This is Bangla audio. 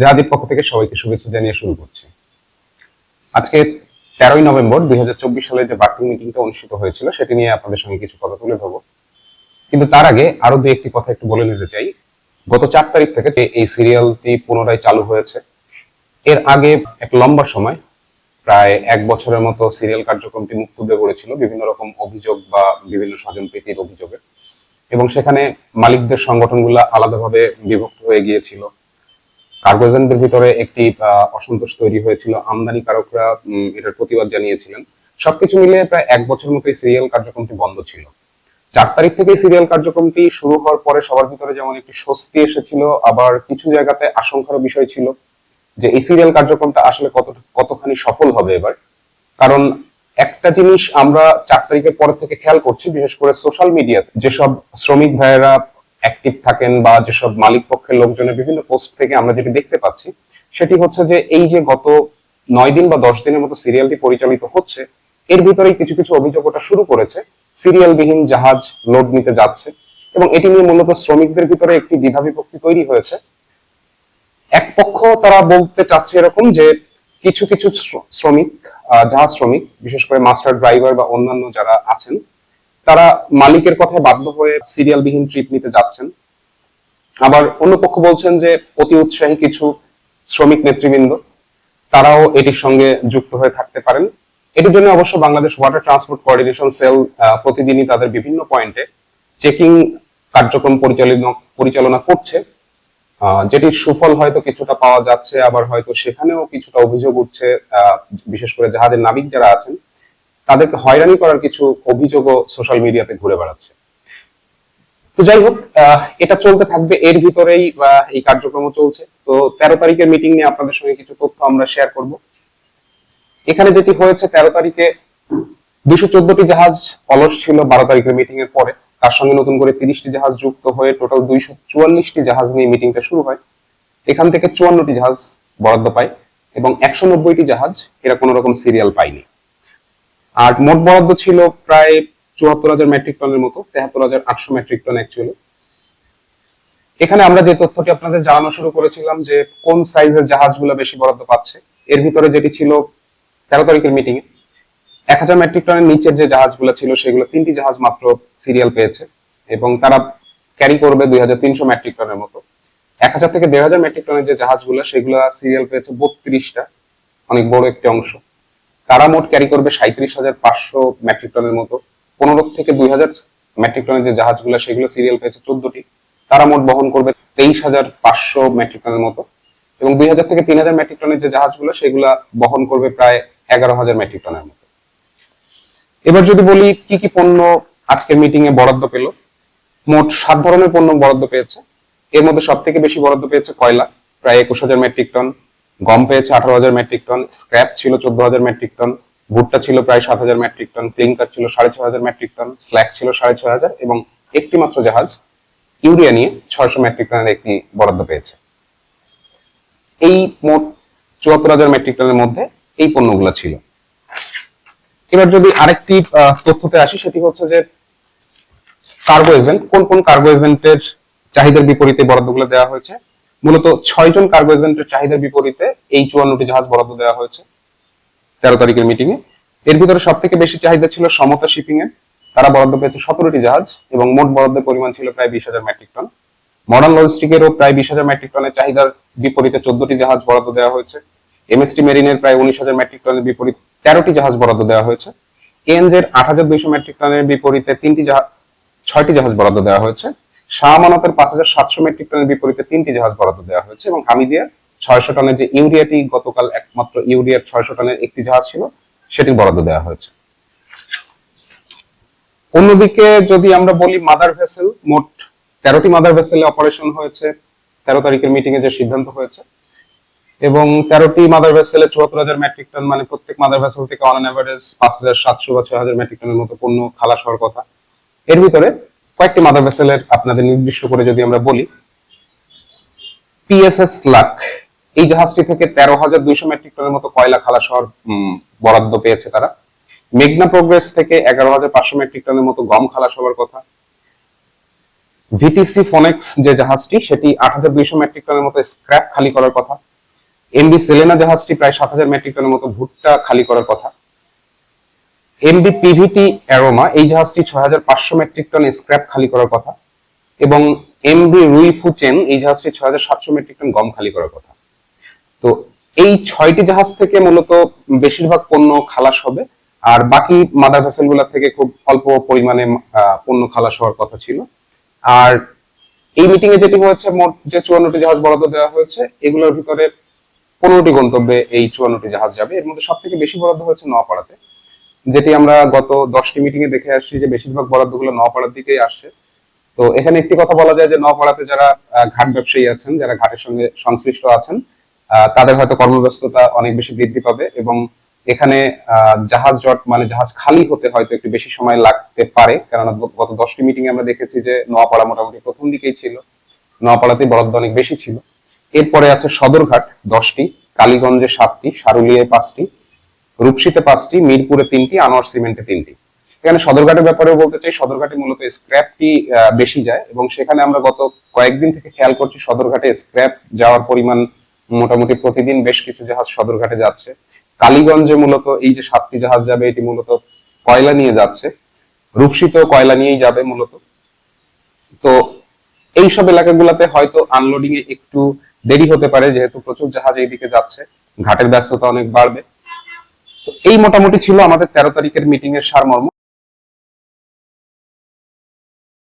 জাহাদির পক্ষ থেকে সবাইকে শুভেচ্ছা জানিয়ে শুরু করছি। আজকে তেরোই নভেম্বর দুই সালে যে বার্থিং মিটিংটা অনুষ্ঠিত হয়েছিল, সেটি নিয়ে আপনাদের সঙ্গে কিছু কথা তুলে ধরবো। কিন্তু তার আগে আরও দু একটি কথা একটু বলে নিতে চাই। গত চার তারিখ থেকে এই সিরিয়ালটি পুনরায় চালু হয়েছে, এর আগে এক লম্বা সময় প্রায় এক বছরের মতো সিরিয়াল কার্যক্রমটি মুক্তবে করেছিল বিভিন্ন রকম অভিযোগ বা বিভিন্ন স্বজন প্রীতির অভিযোগে। এবং সেখানে মালিকদের সংগঠনগুলো আলাদাভাবে বিভক্ত হয়ে গিয়েছিল। কার্গো এজেন্টদের ভিতরে একটি অসন্তোষ তৈরি হয়েছিল আমদানিকারকরা উম, এটার প্রতিবাদ জানিয়েছিলেন। সবকিছু মিলিয়ে প্রায় এক বছর মতো এই সিরিয়াল কার্যক্রমটি বন্ধ ছিল। চার তারিখ থেকে সিরিয়াল কার্যক্রমটি শুরু হওয়ার পরে সবার ভিতরে যেমন একটি স্বস্তি এসেছিল আবার কিছু জায়গাতে আশঙ্কার বিষয় ছিল যে এই সিরিয়াল কার্যক্রমটা আসলে কত কতখানি সফল হবে এবার। কারণ একটা জিনিস আমরা চার তারিখের পর থেকে খেয়াল করছি বিশেষ করে সোশ্যাল মিডিয়াতে যেসব শ্রমিক ভাইয়েরা অ্যাক্টিভ থাকেন বা যেসব মালিক পক্ষের লোকজনের বিভিন্ন পোস্ট থেকে আমরা যেটি দেখতে পাচ্ছি, সেটি হচ্ছে যে এই যে গত নয় দিন বা দশ দিনের মতো সিরিয়ালটি পরিচালিত হচ্ছে, এর ভিতরেই কিছু কিছু অভিযোগ ওটা শুরু করেছে। সিরিয়ালবিহীন জাহাজ লোড নিতে যাচ্ছে এবং এটি নিয়ে মূলত শ্রমিকদের ভিতরে একটি দ্বিধা বিভক্তি তৈরি হয়েছে। এক পক্ষ তারা বলতে চাচ্ছে এরকম যে কিছু কিছু শ্রমিক জাহাজ শ্রমিক, বিশেষ করে মাস্টার ড্রাইভার বা অন্যান্য যারা আছেন তারা মালিকের কথায় বাধ্য হয়ে সিরিয়ালবিহীন ট্রিপ নিতে যাচ্ছেন। আবার অন্য পক্ষ বলছেন যে, অতি উৎসাহী কিছু শ্রমিক নেতৃবৃন্দ, তারাও এটির সঙ্গে যুক্ত হয়ে থাকতে পারেন। এটির জন্য অবশ্য Bangladesh water transport coordination cell প্রতিদিনই তাদের বিভিন্ন পয়েন্টে চেকিং কার্যক্রম পরিচালনা পরিচালনা করছে। যেটির সুফল হয়তো কিছুটা পাওয়া যাচ্ছে, আবার হয়তো সেখানেও কিছুটা অভিযোগ উঠছে বিশেষ করে জাহাজের নাবিক যারা আছেন। তাদেরকে হয়রানি করার কিছু অভিযোগও সোশ্যাল মিডিয়াতে ঘুরে বেড়াচ্ছে। তো যাই হোক এটা চলতে থাকবে, এর ভিতরেই এই কার্যক্রম চলছে। তো তেরো তারিখের মিটিং নিয়ে আপনাদের সঙ্গে কিছু তথ্য আমরা শেয়ার করব। এখানে যেটি হয়েছে, তেরো তারিখে দুশো চোদ্দটি জাহাজ অলস ছিল বারো তারিখের মিটিং এর পরে। তার সঙ্গে নতুন করে তিরিশটি জাহাজ যুক্ত হয়ে টোটাল দুইশো চুয়াল্লিশটি জাহাজ নিয়ে মিটিংটা শুরু হয়। এখান থেকে চুয়ান্নটি জাহাজ বরাদ্দ পায় এবং একশো নব্বইটি জাহাজ এরা কোনো রকম সিরিয়াল পায়নি। আর মোট বরাদ্দ ছিল প্রায় চুয়াত্তর হাজার মেট্রিক টনের মতো, তেহাত্তর হাজার আটশো মেট্রিক টন অ্যাকচুয়ালি এখানে আমরা যে তথ্যটি আপনাদের জানানো শুরু করেছিলাম যে কোন সাইজের জাহাজগুলো বেশি বরাদ্দ পাচ্ছে, এর ভিতরে যেটি ছিল তেরো তারিখের মিটিং এ এক হাজার মেট্রিক টনের নিচের যে জাহাজগুলো ছিল সেগুলো তিনটি জাহাজ মাত্র সিরিয়াল পেয়েছে এবং তারা ক্যারি করবে দুই হাজার তিনশো মেট্রিক টনের মতো। এক হাজার থেকে দেড় হাজার মেট্রিক টনের যে জাহাজগুলো, সেগুলো সিরিয়াল পেয়েছে বত্রিশটা, অনেক বড় একটি অংশ। তারা মোট ক্যারি করবে সাঁত্রিশ হাজার পাঁচশো মেট্রিক টনের মতো, পনেরো থেকে দুই হাজার মেট্রিক টনের যে জাহাজগুলো, সেগুলো সিরিয়াল পেয়েছে চোদ্দটি। তারা মোট বহন করবে তেইশ হাজার পাঁচশো মেট্রিক টনের মতো এবং দুই হাজার থেকে তিন হাজার মেট্রিক টনের যে জাহাজগুলো, সেগুলা বহন করবে প্রায় এগারো হাজার মেট্রিক টনের মতো। এবার যদি বলি কি কি পণ্য আজকের মিটিং এ বরাদ্দ পেল, মোট সাত ধরনের পণ্য বরাদ্দ পেয়েছে। এর মধ্যে সব থেকে বেশি বরাদ্দ পেয়েছে কয়লা, প্রায় একুশ হাজার মেট্রিক টন। গম পেয়েছে আঠারো হাজার মেট্রিক টন স্ক্র্যাপ ছিল চোদ্দ হাজার মেট্রিক টন ভুট্টা ছিল প্রায় সাত হাজার মেট্রিক টন ক্লিংকার ছিল সাড়ে ছয় হাজার মেট্রিক টন স্ল্যাক ছিল সাড়ে ছয় হাজার এবং একটি মাত্র জাহাজ ইউরিয়া নিয়ে ছয়শো মেট্রিক টনের একটি বরাদ্দ পেয়েছে। এই মোট চুয়াত্তর হাজার মেট্রিক টনের মধ্যে এই পণ্যগুলো ছিল। এবার যদি আরেকটি তথ্যতে আসি, সেটি হচ্ছে যে কার্গো এজেন্ট কোন কোন কার্গো এজেন্টের চাহিদার বিপরীতে বরাদ্দগুলো দেওয়া হয়েছে? মূলত ছয়জন কার্গো এজেন্টের চাহিদার বিপরীতে এই চুয়ান্নটি জাহাজ বরাদ্দ দেওয়া হয়েছে তেরো তারিখের মিটিং এ। এর ভিতরে সব থেকে বেশি চাহিদা ছিল সমতা শিপিং এর। তারা বরাদ্দ পেয়েছে সতেরোটি জাহাজ এবং মোট বরাদ্দের পরিমাণ ছিল প্রায় বিশ হাজার মেট্রিক টন মডার্ন লজিস্টিকেরও প্রায় বিশ হাজার মেট্রিক টনের চাহিদার বিপরীতে চোদ্দটি জাহাজ বরাদ্দ দেওয়া হয়েছে। এমএসটি মেরিনের প্রায় উনিশ হাজার মেট্রিক টনের বিপরীত তেরোটি জাহাজ বরাদ্দ দেওয়া হয়েছে। এএনজে এর আট হাজার দুইশো মেট্রিক টনের বিপরীতে তিনটি জাহাজ ছয়টি জাহাজ বরাদ্দ দেওয়া হয়েছে। শাহ পাঁচ হাজার সাতশো মেট্রিক টনের বিপরীতে তিনটি জাহাজ বরাদ্দ দেওয়া হয়েছে এবং হামিদিয়ার ছয়শো টনের যে ইউরিয়াটি গতকাল একমাত্র ইউরিয়ার ছয়শো টনের একটি জাহাজ ছিল, সেটির বরাদ্দ দেওয়া হয়েছে। অন্যদিকে যদি আমরা বলি মাদার ভেসেল, মোট তেরোটি মাদার ভেসেলে অপারেশন হয়েছে, তেরো তারিখের মিটিং এ যে সিদ্ধান্ত হয়েছে, এবং তেরোটি মাদার ভেসেলে চুয়াত্তর হাজার মেট্রিক টন মানে প্রত্যেক মাদার ভেসেল থেকে অন অ্যাভারেজ পাঁচ হাজার সাতশো বা ছয় হাজার মেট্রিক টনের মতো পণ্য খালাস হওয়ার কথা। এর ভিতরে কয়েকটি মাদার ভেসেলের আপনাদের নির্দিষ্ট করে যদি আমরা বলি পিএসএস লাক এই জাহাজটি থেকে তেরো হাজার দুইশো মেট্রিক টনের মতো কয়লা হওয়ার উম, বরাদ্দ পেয়েছে তারা। মেঘনা প্রোগ্রেস থেকে এগারো হাজার পাঁচশো মেট্রিক টনের মতো গম খালাস হওয়ার কথা। ভিটিসি ফোনেক্স যে জাহাজটি সেটি আট হাজার দুইশো মেট্রিক টনের মতো স্ক্র্যাপ খালি করার কথা। এমবি সেলেনা জাহাজটি প্রায় সাত হাজার মেট্রিক টনের মতো ভুট্টা খালি করার কথা। এমবি পিভিটি অ্যারোমা এই জাহাজটি ছয় হাজার পাঁচশো মেট্রিক টন স্ক্র্যাপ খালি করার কথা এবং এমবি রুই ফুচেন এই জাহাজটি ছয় হাজার সাতশো মেট্রিক টন গম খালি করার কথা। তো এই ছয়টি জাহাজ থেকে মূলত বেশিরভাগ পণ্য খালাস হবে, আর বাকি মাদার ভেসেলগুলা থেকে খুব অল্প পরিমাণে পণ্য খালাস হওয়ার কথা ছিল। আর এই মিটিং এ যেটি হয়েছে, মোট যে চুয়ান্নটি জাহাজ বরাদ্দ দেওয়া হয়েছে, এগুলোর ভিতরে পনেরোটি গন্তব্যে এই চুয়ান্নটি জাহাজ যাবে। এর মধ্যে সব থেকে বেশি বরাদ্দ হয়েছে নোয়াপাড়াতে। যেটি আমরা গত দশটি মিটিং এ দেখে আসছি যে বেশিরভাগ বরাদ্দগুলো নোয়াপাড়ার দিকেই আসছে। তো এখানে একটি কথা বলা যায় যে নোয়াপাড়াতে যারা ঘাট ব্যবসায়ী আছেন, যারা ঘাটের সঙ্গে সংশ্লিষ্ট আছেন তাদের হয়তো কর্মব্যস্ততা অনেক বেশি বৃদ্ধি পাবে এবং এখানে জাহাজ জট মানে জাহাজ খালি হতে হয়তো একটু বেশি সময় লাগতে পারে। কেননা গত দশটি মিটিং আমরা দেখেছি যে নোয়াপাড়া মোটামুটি প্রথম দিকেই ছিল নোয়াপাড়াতে বরাদ্দ অনেক বেশি ছিল। এরপরে আছে সদরঘাট দশটি, কালীগঞ্জে সাতটি, সারুলিয়ায় পাঁচটি রূপসীতে পাঁচটি, মিরপুরে তিনটি, আনোয়ার সিমেন্টে তিনটি। এখানে সদরঘাটের ব্যাপারেও বলতে চাই, সদরঘাটে মূলত স্ক্র্যাপটি বেশি যায় এবং সেখানে আমরা গত কয়েকদিন থেকে খেয়াল করছি সদরঘাটে স্ক্র্যাপ যাওয়ার পরিমাণ মোটামুটি প্রতিদিন বেশ কিছু জাহাজ সদরঘাটে যাচ্ছে। কালীগঞ্জে মূলত এই যে সাতটি জাহাজ যাবে, এটি মূলত কয়লা নিয়ে যাচ্ছে। রূপসীতেও কয়লা নিয়েই যাবে মূলত। তো এইসব এলাকাগুলোতে হয়তো আনলোডিং এ একটু দেরি হতে পারে, যেহেতু প্রচুর জাহাজ এইদিকে যাচ্ছে, ঘাটের ব্যস্ততা অনেক বাড়বে। এই মোটামুটি ছিল আমাদের তেরো তারিখের মিটিং এর সারমর্ম।